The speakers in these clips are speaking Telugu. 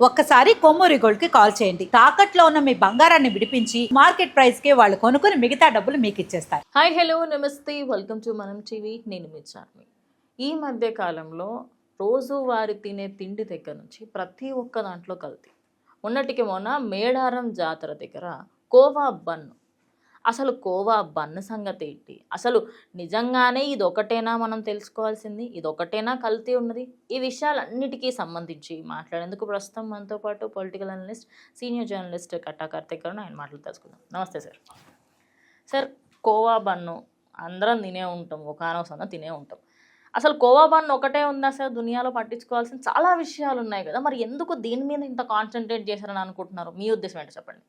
ఒక్కసారి కొమ్మూరి గోల్డ్కి కాల్ చేయండి. తాకట్లో ఉన్న మీ బంగారాన్ని విడిపించి మార్కెట్ ప్రైస్కి వాళ్ళు కొనుక్కుని మిగతా డబ్బులు మీకు ఇచ్చేస్తారు. Hi hello namaste. Welcome to Manam TV. నేను మీ చార్మి. ఈ మధ్య కాలంలో రోజువారి తినే తిండి దగ్గర నుంచి ప్రతి ఒక్క దాంట్లో కల్తీ. మొన్నటికి మొన్న మేడారం జాతర దగ్గర కోవా బన్ను అసలు కోవా బన్ను సంగతి ఏంటి? అసలు నిజంగానే ఇది ఒకటేనా మనం తెలుసుకోవాల్సింది? ఇది ఒకటేనా కల్తీ ఉన్నది? ఈ విషయాలన్నిటికీ సంబంధించి మాట్లాడేందుకు ప్రస్తుతం మనతో పాటు political analyst senior journalist Katta Karthik garu ఆయన మాటలు తెలుసుకుందాం. నమస్తే సార్. సార్ కోవా బన్ను అందరం తినే ఉంటాం ఒక అనవసరం తినే ఉంటాం. అసలు కోవా బన్ను ఒకటే ఉందా సార్? దునియాలో పట్టించుకోవాల్సిన చాలా విషయాలు ఉన్నాయి కదా. మరి ఎందుకు దీని మీద ఇంత కాన్సన్ట్రేట్ చేశారని అనుకుంటున్నారు? మీ ఉద్దేశం ఏంటో చెప్పండి?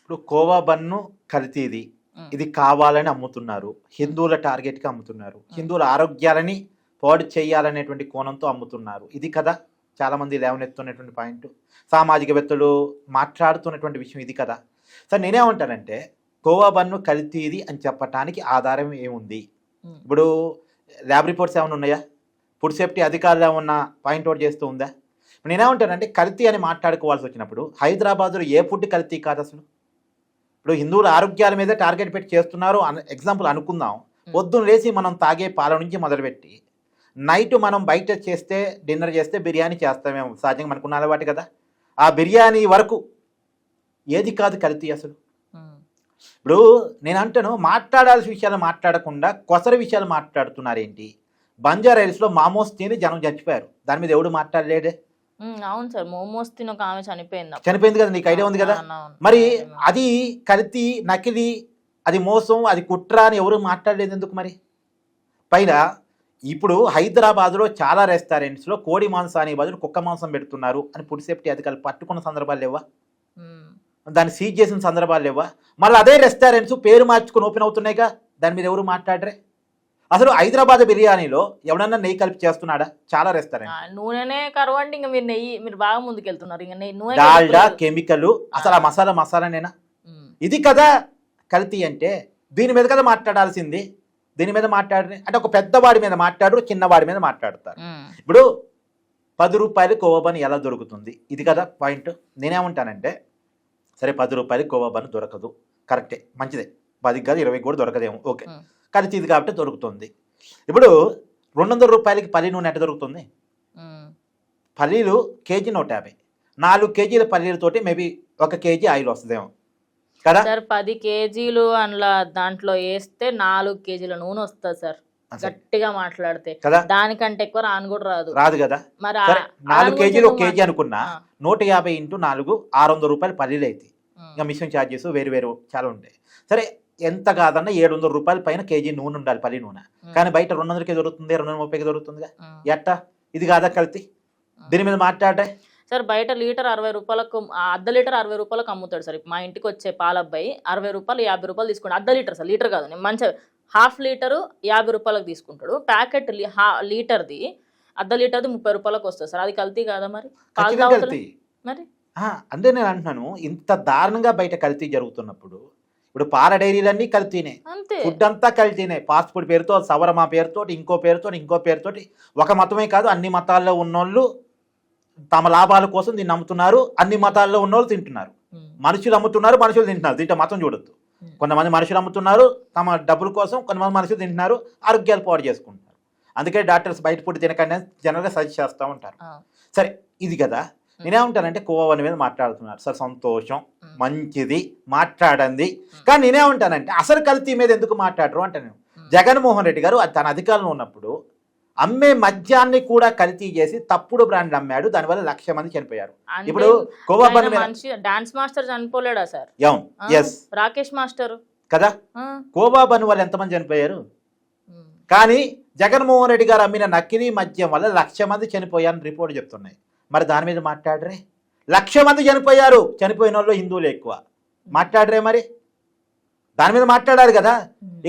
ఇప్పుడు కోవా బన్ను కల్తీది. ఇది కావాలని అమ్ముతున్నారు. హిందువుల టార్గెట్గా అమ్ముతున్నారు. హిందువుల ఆరోగ్యాలని పాడు చేయాలనేటువంటి కోణంతో అమ్ముతున్నారు. ఇది కదా చాలా మంది లేవనెత్తున్నటువంటి పాయింట్. సామాజికవేత్తలు మాట్లాడుతున్నటువంటి విషయం ఇది కదా. సార్ నేనేమంటానంటే కోవా బన్ను కల్తీది అని చెప్పటానికి ఆధారం ఏముంది. ఇప్పుడు ల్యాబ్ రిపోర్ట్స్ ఏమైనా ఉన్నాయా? ఫుడ్ సేఫ్టీ అధికారులు ఏమన్నా పాయింట్ అవుట్ చేస్తూ ఉందా? నేనేమంటానంటే కల్తీ అని మాట్లాడుకోవాల్సి వచ్చినప్పుడు హైదరాబాద్లో ఏ ఫుడ్ కల్తీ కాదు అసలు? ఇప్పుడు హిందువుల ఆరోగ్యాల మీద టార్గెట్ పెట్టి చేస్తున్నారు అన ఎగ్జాంపుల్ అనుకుందాం. పొద్దున్న లేచి మనం తాగే పాల నుంచి మొదలుపెట్టి నైట్ మనం బయట చేస్తే డిన్నర్ చేస్తే బిర్యానీ చేస్తామేమో. సహజంగా మనకున్న అలవాటు కదా. ఆ బిర్యానీ వరకు ఏది కాదు కల్తీ అసలు. ఇప్పుడు నేను అంటాను మాట్లాడాల్సిన విషయాలు మాట్లాడకుండా కొసరి విషయాలు మాట్లాడుతున్నారేంటి? బంజారా హిల్స్లో మామోస్ తిని జనం చచ్చిపోయారు. దాని మీద ఎవడు మాట్లాడలేడే? అవును సార్ మోమోస్ తిని ఒక ఆమె చనిపోయింది. చనిపోయింది కదా నీకు ఐడియా ఉంది కదా. మరి. అది కల్తీ నకిలీ అది మోసం అది కుట్ర అని ఎవరు మాట్లాడలేదు ఎందుకు మరి పైన ఇప్పుడు హైదరాబాద్లో చాలా రెస్టారెంట్స్లో కోడి మాంసానికి బదులు కుక్క మాంసం పెడుతున్నారు అని ఫుడ్ సేఫ్టీ అధికారులు పట్టుకున్న సందర్భాలు లేవా. దాన్ని సీజ్ చేసిన సందర్భాలు లేవా మళ్ళీ అదే రెస్టారెంట్స్ పేరు మార్చుకుని ఓపెన్ అవుతున్నాయిగా దాని మీద ఎవరు మాట్లాడరే అసలు హైదరాబాద్ బిర్యానీలో ఎవడన్నా నెయ్యి కలిపి చేస్తున్నాడా? చాలా రెస్టారెంట్ నూనెనే కరవండి ఇంకా మీరు నెయ్యి మీరు బాగా ముందుకెళ్తున్నారు. ఇంకా నెయ్యి నూనె డాల్డా. కెమికల్ అసలు ఆ మసాలా మసాలానేనా. ఇది కదా కల్తీ అంటే దీని మీద కదా మాట్లాడాల్సింది? దీని మీద మాట్లాడి అంటే ఒక పెద్దవాడి మీద మాట్లాడు చిన్నవాడి మీద మాట్లాడతారు. ఇప్పుడు పది రూపాయలు కోవబన్ ఎలా దొరుకుతుంది? ఇది కదా పాయింట్. నేనేమంటానంటే సరే పది రూపాయలు కోవబన్ దొరకదు. కరెక్టే మంచిదే. పదికి కాదు ఇరవై కూడా దొరకదేమో. ఓకే. కల్తీది కాబట్టి దొరుకుతుంది. ఇప్పుడు రెండు వందల రూపాయలకి పల్లి నూనె ఎట్ట దొరుకుతుంది. పల్లీలు కేజీ నూట యాభై. నాలుగు కేజీల పల్లీలతోటి మేబీ ఒక కేజీ ఆయిల్ వస్తుందేమో. కదా? సార్ పది కేజీలు అందులో దాంట్లో వేస్తే నాలుగు కేజీల నూనె వస్తుంది సార్. గట్టిగా మాట్లాడితే. కదా? దానికంటే ఎక్కువ రాను కూడా రాదు. రాదు కదా? మరి నాలుగు కేజీలు ఒక కేజీ అనుకున్నా. నూట యాభై ఇంటూ నాలుగు ఆరు వందల రూపాయలు పల్లీలు మ్మ్. ఇంకా మిషన్ ఛార్జెస్ వేరు వేరు చాలా ఉంటాయి. సరే ఎంత కాదన్నా ఏడు వందల రూపాయల పైన కేజీ నూనె ఉండాలి పల్లి నూనె. కానీ బయట రెండు వందలకి దొరుకుతుంది రెండు వందల ముప్పైకి దొరుకుతుందిగా. ఎట్టా? ఇది కాదా కల్తీ? దీని మీద మాట్లాడే. సార్ బయట లీటర్ అరవై రూపాయలకు అర్ధ లీటర్ అరవై రూపాయలకు అమ్ముతాడు సార్. మా ఇంటికి వచ్చే పాల అబ్బాయి అరవై రూపాయలు యాభై రూపాయలు తీసుకుంటాడు. అర్ధ లీటర్ సార్ లీటర్ కాదు. మంచిగా హాఫ్ లీటరు యాభై రూపాయలకు తీసుకుంటాడు. ప్యాకెట్ లీటర్ది అర్ధ లీటర్ది ముప్పై రూపాయలకు వస్తుంది సార్. అది కల్తీ కాదా మరి? మరి? అంటే నేను అంటున్నాను ఇంత దారుణంగా బయట కల్తీ జరుగుతున్నప్పుడు ఇప్పుడు పాల డైరీలన్నీ కల్తీనే. ఫుడ్ అంతా కల్తీనే. ఫాస్ట్ ఫుడ్ పేరుతో సవరమా పేరుతో ఇంకో పేరుతో ఇంకో పేరుతోటి. ఒక మతమే కాదు అన్ని మతాల్లో ఉన్నోళ్ళు తమ లాభాల కోసం దీన్ని నమ్ముతున్నారు. అన్ని మతాల్లో ఉన్నోళ్ళు తింటున్నారు. మనుషులు అమ్ముతున్నారు మనుషులు తింటున్నారు. దీంట్లో మతం చూడొద్దు. కొంతమంది మనుషులు అమ్ముతున్నారు తమ డబ్బుల కోసం కొంతమంది మనుషులు తింటున్నారు ఆరోగ్యాలు పాడు చేసుకుంటున్నారు. అందుకే డాక్టర్స్ బయట ఫుడ్ తినకండి జనరల్గా సజెస్ట్ చేస్తూ ఉంటారు. సరే ఇది కదా. నేనేమంటానంటే కోవని మీద మాట్లాడుతున్నారు. సార్ సంతోషం. మంచిది. మాట్లాడండి. కానీ నేనేమంటానంటే అసలు కల్తీ మీద ఎందుకు మాట్లాడరు? అంటే నేను. మ్మ్. జగన్మోహన్ రెడ్డి గారు తన అధికారంలో ఉన్నప్పుడు అమ్మే మద్యాన్ని కూడా కల్తీ చేసి తప్పుడు బ్రాండ్ అమ్మాడు. దానివల్ల లక్ష మంది చనిపోయారు. ఇప్పుడు డాన్స్ మాస్టర్ చనిపోలేడా సార్? Yes Rakesh master? కదా? కోవా బండి వల్ల ఎంతమంది చనిపోయారు. కానీ జగన్మోహన్ రెడ్డి గారు అమ్మిన నకిలీ మద్యం వల్ల లక్ష మంది చనిపోయారని రిపోర్ట్ చెప్తున్నాయి. మరి దాని మీద మాట్లాడరే? లక్ష మంది చనిపోయారు. చనిపోయిన వాళ్ళు హిందువులు ఎక్కువ. మాట్లాడరే మరి? దాని మీద మాట్లాడారు కదా.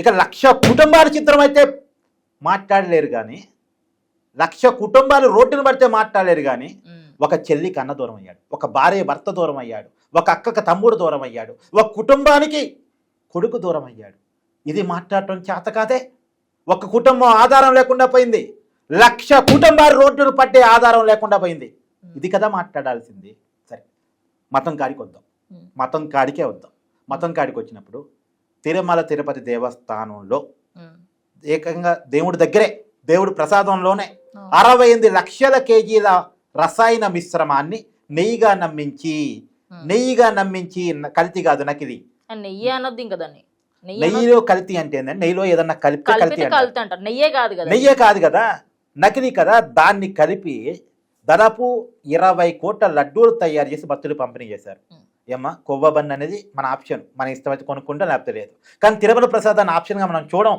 ఇక లక్ష కుటుంబాల చిత్రం అయితే మాట్లాడలేరు కానీ లక్ష కుటుంబాలు రోడ్డును పడితే మాట్లాడలేరు కానీ. ఒక చెల్లికి అన్న దూరం అయ్యాడు. ఒక భార్య భర్త దూరం అయ్యాడు. ఒక అక్కకి తమ్ముడు దూరం అయ్యాడు. ఒక కుటుంబానికి కొడుకు దూరం అయ్యాడు. ఇది మాట్లాడటం చేత కాదే? ఒక కుటుంబం ఆధారం లేకుండా పోయింది. లక్ష కుటుంబాలు రోడ్డును పట్టే ఆధారం లేకుండా పోయింది. ఇది కదా మాట్లాడాల్సింది. సరే. మతం కాడికి వద్దాం. మతం కాడికే వద్దాం. మతం కాడికి వచ్చినప్పుడు తిరుమల తిరుపతి దేవస్థానంలో. ఏకంగా దేవుడి దగ్గరే దేవుడి ప్రసాదంలోనే. అరవై ఎనిమిది లక్షల కేజీల రసాయన మిశ్రమాన్ని నెయ్యిగా నమ్మించి. నెయ్యిగా నమ్మించి కల్తీ కాదు నకిలీ నెయ్యి అనొద్దు ఇంకా దాన్ని. నెయ్యిలో కల్తీ అంటే ఏంటంటే నెయ్యిలో ఏదన్నా కలిపితే కల్తీ నెయ్యే కాదు కదా నెయ్యే కాదు కదా. నకిలీ కదా. దాన్ని కలిపి దాదాపు ఇరవై కోట్ల లడ్డూలు తయారు చేసి భక్తులు పంపిణీ చేశారు. ఏమ్మా? కొవ్వబన్ అనేది మన ఆప్షన్. మన ఇష్టమైతే కొనుక్కుంటే లేకపోతే లేదు. కానీ తిరుమల ప్రసాద్ అనే ఆప్షన్గా మనం చూడం.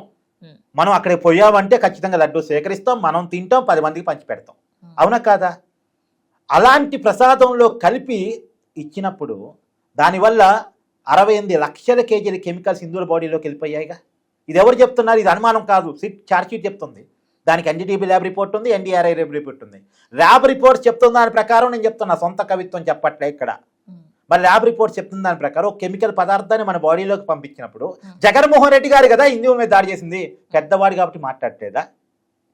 మనం అక్కడికి పోయామంటే ఖచ్చితంగా లడ్డు సేకరిస్తాం మనం తింటాం పది మందికి పంచి పెడతాం. ఉమ్. అవునా కాదా? అలాంటి ప్రసాదంలో కలిపి ఇచ్చినప్పుడు దానివల్ల అరవై ఎనిమిది లక్షల కేజీల కెమికల్స్ హిందువుల బాడీలోకి వెళ్ళిపోయాయిగా. ఇది ఎవరు చెప్తున్నారు? ఇది అనుమానం కాదు. సిట్ ఛార్జ్ షీట్ చెప్తుంది. దానికి ఎన్డీటీబీ ల్యాబ్ రిపోర్ట్ ఉంది ఎన్డీఆర్ఐ ల్యాబ్ రిపోర్ట్ ఉంది ల్యాబ్ రిపోర్ట్స్ చెప్తున్న దాని ప్రకారం నేను చెప్తున్నా సొంత కవిత్వం చెప్పట్లే ఇక్కడ. మరి ల్యాబ్ రిపోర్ట్స్ చెప్తున్న దాని ప్రకారం ఒక కెమికల్ పదార్థాన్ని మన బాడీలోకి పంపించినప్పుడు. జగన్మోహన్ రెడ్డి గారు కదా హిందువుల మీద దాడి చేసింది పెద్దవాడు కాబట్టి మాట్లాడట్లేదా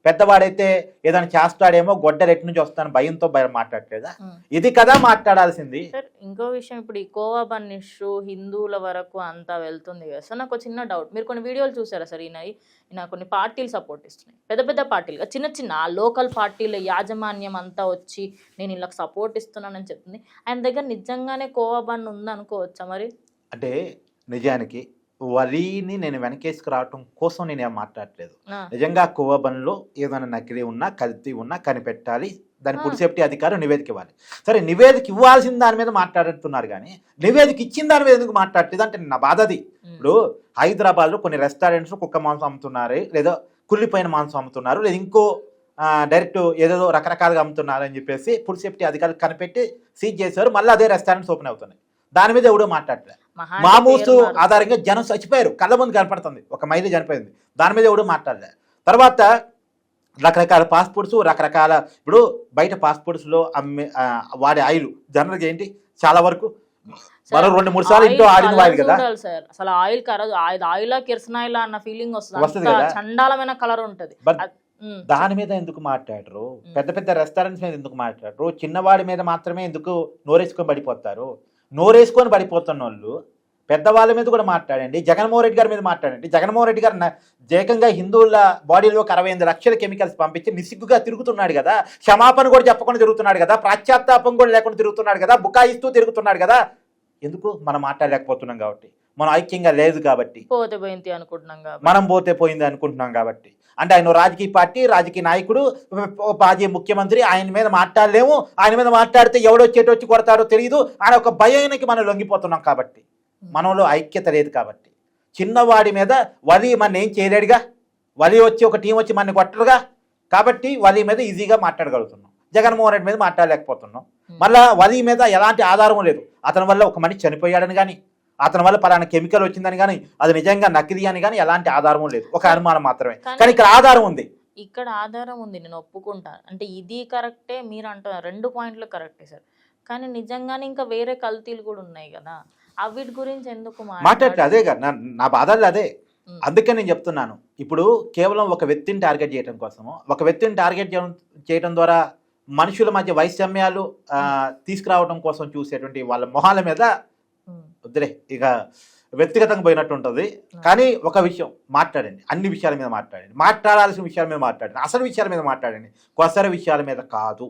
పెద్దవాడైతే ఏదైనా చేస్తాడేమో గొడ్డ రెట్టి నుంచి వస్తాను భయంతో భయం మాట్లాడట్లేదా? ఉమ్. ఇది కదా మాట్లాడాల్సింది. సార్ ఇంకో విషయం ఇప్పుడు ఈ కోవా బన్ ఇష్యూ హిందువుల వరకు అంతా వెళ్తుంది కదా. సార్ నాకు చిన్న డౌట్. మీరు కొన్ని వీడియోలు చూసారా సార్? ఈయన ఈయన కొన్ని పార్టీలు సపోర్ట్ ఇస్తున్నాయి పెద్ద పెద్ద పార్టీలు చిన్న చిన్న లోకల్ పార్టీల యాజమాన్యం అంతా వచ్చి నేను వీళ్ళకి సపోర్ట్ ఇస్తున్నానని చెప్తుంది. ఆయన దగ్గర నిజంగానే కోవా బన్ ఉందనుకోవచ్చా మరి? అంటే నిజానికి వరిని నేను వెనకేసుకు రావటం కోసం నేను ఏం మాట్లాడట్లేదు నిజంగా కోవబన్లో ఏదైనా నకిలీ ఉన్నా కల్తీ ఉన్నా కనిపెట్టాలి. దాని. ఫుడ్ సేఫ్టీ అధికారులు నివేదిక ఇవ్వాలి. సరే నివేదిక ఇవ్వాల్సిన దాని మీద మాట్లాడుతున్నారు కానీ నివేదిక ఇచ్చిన దాని మీద ఎందుకు మాట్లాడలేదు అంటే నా బాధ అది. ఇప్పుడు హైదరాబాద్లో కొన్ని రెస్టారెంట్స్ కుక్క మాంసం అమ్ముతున్నారు లేదా కుళ్ళిపోయిన మాంసం అమ్ముతున్నారు లేదా ఇంకో డైరెక్ట్ ఏదేదో రకరకాలుగా అమ్ముతున్నారు అని చెప్పేసి ఫుడ్ సేఫ్టీ అధికారులు కనిపెట్టి సీజ్ చేశారు. మళ్ళీ అదే రెస్టారెంట్స్ ఓపెన్ అవుతున్నాయి. దాని మీద ఎవడో మాట్లాడలేదు మామూసు. ఆధారంగా జనం చచ్చిపోయారు. కళ్ళ ముందు కనపడుతుంది. ఒక మహిళ చనిపోయింది. దాని మీద ఎవడు మాట్లాడలే. తర్వాత రకరకాల పాస్పోర్ట్స్ రకరకాల ఇప్పుడు బయట పాస్పోర్ట్స్లో అమ్మే వాడే ఆయిల్. జనరల్గా ఏంటి? చాలా వరకు మరో రెండు మూడు సార్లు ఇంట్లో ఆడిన ఆయిల్ కదా. సార్. అసలు ఆయిల్ కరదు ఆయిల్ కిరసన ఆయిల్ అన్న ఫీలింగ్ వస్తుంది. చండాలమైన కలర్ ఉంటది. దాని మీద ఎందుకు మాట్లాడరు? పెద్ద పెద్ద రెస్టారెంట్స్ మీద ఎందుకు మాట్లాడరు? చిన్నవాడి మీద మాత్రమే ఎందుకు నోరేసుకొని పడిపోతారు? నోరేసుకొని పడిపోతున్న వాళ్ళు పెద్దవాళ్ళ మీద కూడా మాట్లాడండి జగన్మోహన్ రెడ్డి గారి మీద మాట్లాడండి. జగన్మోహన్ రెడ్డి గారు ఏకంగా హిందువుల బాడీలోకి అరవై ఎనిమిది లక్షల కెమికల్స్ పంపించి నిసిగ్గుగా తిరుగుతున్నాడు కదా క్షమాపణ కూడా చెప్పకుండా తిరుగుతున్నాడు కదా ప్రాశ్చాత్తాపం కూడా లేకుండా తిరుగుతున్నాడు కదా బుకాయిస్తూ తిరుగుతున్నాడు కదా. ఎందుకు? మనం మాట్లాడలేకపోతున్నాం కాబట్టి. మనం ఐక్యంగా లేదు కాబట్టి. పోతే పోయింది అనుకుంటున్నాం మనం పోతే పోయింది అనుకుంటున్నాం కాబట్టి. అంటే ఆయన రాజకీయ పార్టీ రాజకీయ నాయకుడు మాజీ ముఖ్యమంత్రి ఆయన మీద మాట్లాడలేము. ఆయన మీద మాట్లాడితే ఎవడొచ్చేటి వచ్చి కొడతాడో తెలియదు ఆయన ఒక భయానికి మనం లొంగిపోతున్నాం కాబట్టి. మనలో ఐక్యత లేదు కాబట్టి. చిన్నవాడి మీద వలి మన ఏం చేయలేడుగా? వలి వచ్చి ఒక టీం వచ్చి మన కొట్టరుగా? కాబట్టి వలి మీద ఈజీగా మాట్లాడగలుగుతున్నాం. జగన్మోహన్ రెడ్డి మీద మాట్లాడలేకపోతున్నాం. మళ్ళా వలి మీద ఎలాంటి ఆధారం లేదు. అతని వల్ల ఒక మనిషి చనిపోయాడని కానీ అతని వల్ల పలానా కెమికల్ వచ్చిందని కానీ అది నిజంగా నకిలీ అని కానీ ఎలాంటి ఆధారం లేదు. ఒక అనుమానం మాత్రమే. కానీ- ఇక్కడ ఆధారం ఉంది. ఇక్కడ ఆధారం ఉంది నేను ఒప్పుకుంటాను అంటే ఇది కరెక్టే మీరు అంటున్నారు. రెండు పాయింట్లు కరెక్టే సార్. కానీ నిజంగానే ఇంకా వేరే కల్తీలు కూడా ఉన్నాయి కదా. అవిటి గురించి ఎందుకు మాట్లాడలే అదే కదా. నా- బాధలు అదే. అందుకే నేను చెప్తున్నాను. ఇప్పుడు కేవలం ఒక వ్యక్తిని టార్గెట్ చేయడం కోసము ఒక వ్యక్తిని టార్గెట్ చేయడం ద్వారా మనుషుల మధ్య వైషమ్యాలు తీసుకురావడం కోసం చూసేటువంటి వాళ్ళ మొహాల మీద వద్దులే ఇక వ్యక్తిగతంగా పోయినట్టు ఉంటుంది కానీ ఒక విషయం మాట్లాడండి. అన్ని విషయాల మీద మాట్లాడండి. మాట్లాడాల్సిన విషయాల మీద మాట్లాడండి. అసలు విషయాల మీద మాట్లాడండి. కొసర విషయాల మీద కాదు.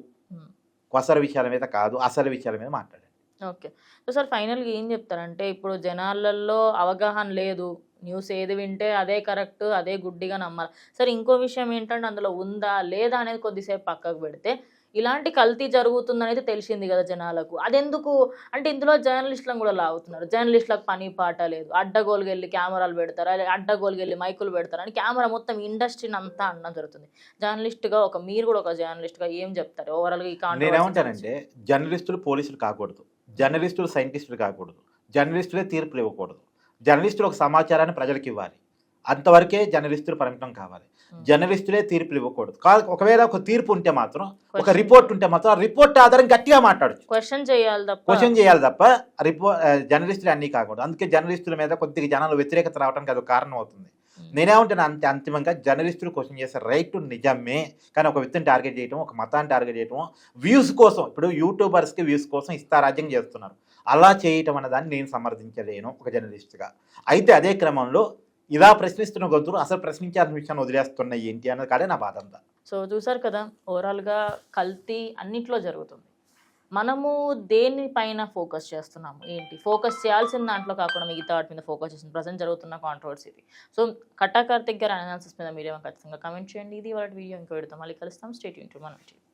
కొసర విషయాల మీద కాదు అసలు విషయాల మీద మాట్లాడండి. ఓకే. సో సార్ ఫైనల్గా ఏం చెప్తారంటే ఇప్పుడు జనాలలో అవగాహన లేదు. న్యూస్ ఏది వింటే అదే కరెక్ట్ అదే గుడ్డిగా నమ్మాలి. సరే ఇంకో విషయం ఏంటంటే అందులో ఉందా లేదా అనేది కొద్దిసేపు పక్కకు పెడితే ఇలాంటి కల్తీ జరుగుతుందనేది తెలిసింది కదా జనాలకు. అదెందుకు? అంటే ఇందులో జర్నలిస్టులను కూడా లాగుతున్నారు. జర్నలిస్టులకు పని పాట లేదు. అడ్డగోలుకి వెళ్ళి కెమెరాలు పెడతారా? అడ్డగోలుకి వెళ్ళి మైకులు పెడతారా? అని కెమెరా మొత్తం ఇండస్ట్రీని అంతా అనడం జరుగుతుంది. జర్నలిస్ట్గా ఒక మీరు కూడా ఒక జర్నలిస్ట్గా ఏం చెప్తారు? ఓవరాల్గా ఈ నేనేమంటానంటే జర్నలిస్టులు పోలీసులు కాకూడదు. జర్నలిస్టులు సైంటిస్టులు కాకూడదు. జర్నలిస్టులే తీర్పులు ఇవ్వకూడదు. జర్నలిస్టులు ఒక సమాచారాన్ని ప్రజలకు ఇవ్వాలి అంతవరకే జర్నలిస్టులు పరిమితం కావాలి. జర్నలిస్టులే తీర్పులు ఇవ్వకూడదు. కా ఒకవేళ ఒక తీర్పు ఉంటే మాత్రం ఒక. రిపోర్ట్ ఉంటే మాత్రం ఆ రిపోర్ట్ ఆధారం గట్టిగా మాట్లాడచ్చు. క్వశ్చన్ చేయాలి తప్ప. క్వశ్చన్ చేయాలి తప్ప రిపో జర్నలిస్టులు అన్నీ కాకూడదు. అందుకే జర్నలిస్టుల మీద కొద్దిగా జనాలు వ్యతిరేకత రావడానికి అది కారణం అవుతుంది. నేనేమంటాను అంతే అంతిమంగా జర్నలిస్టులు క్వశ్చన్ చేసే రైట్ నిజమే. కానీ ఒక వ్యక్తిని టార్గెట్ చేయటం ఒక మతాన్ని టార్గెట్ చేయటం వ్యూస్ కోసం ఇప్పుడు యూట్యూబర్స్కి వ్యూస్ కోసం ఇస్తారాజ్యం చేస్తున్నారు. అలా చేయటం అన్నదాన్ని నేను సమర్థించలేను ఒక జర్నలిస్ట్గా. అయితే అదే క్రమంలో ఇలా ప్రశ్నిస్తున్న గొంతులు అసలు ప్రశ్నించాల్సిన విషయాన్ని వదిలేస్తున్నాయి ఏంటి అన్నది కాడే నా బాధ అంతా. సో చూసారు కదా ఓవరాల్గా కల్తీ అన్నిట్లో జరుగుతుంది. మనము దేని పైన ఫోకస్ చేస్తున్నాము? ఏంటి? ఫోకస్ చేయాల్సిన దాంట్లో కాకుండా మిగతా వాటి మీద ఫోకస్ చేస్తుంది ప్రజెంట్ జరుగుతున్న కాంట్రవర్సీ ఇది సో కట్టాకార్తిక్ గారి అనాలిసిస్ మీద మీడియా ఖచ్చితంగా కమెంట్ చేయండి. ఇది వాళ్ళ వీడియో ఇంకో పెడతాం మళ్ళీ కలుస్తాం. స్టేట్ ఇంటూ మనం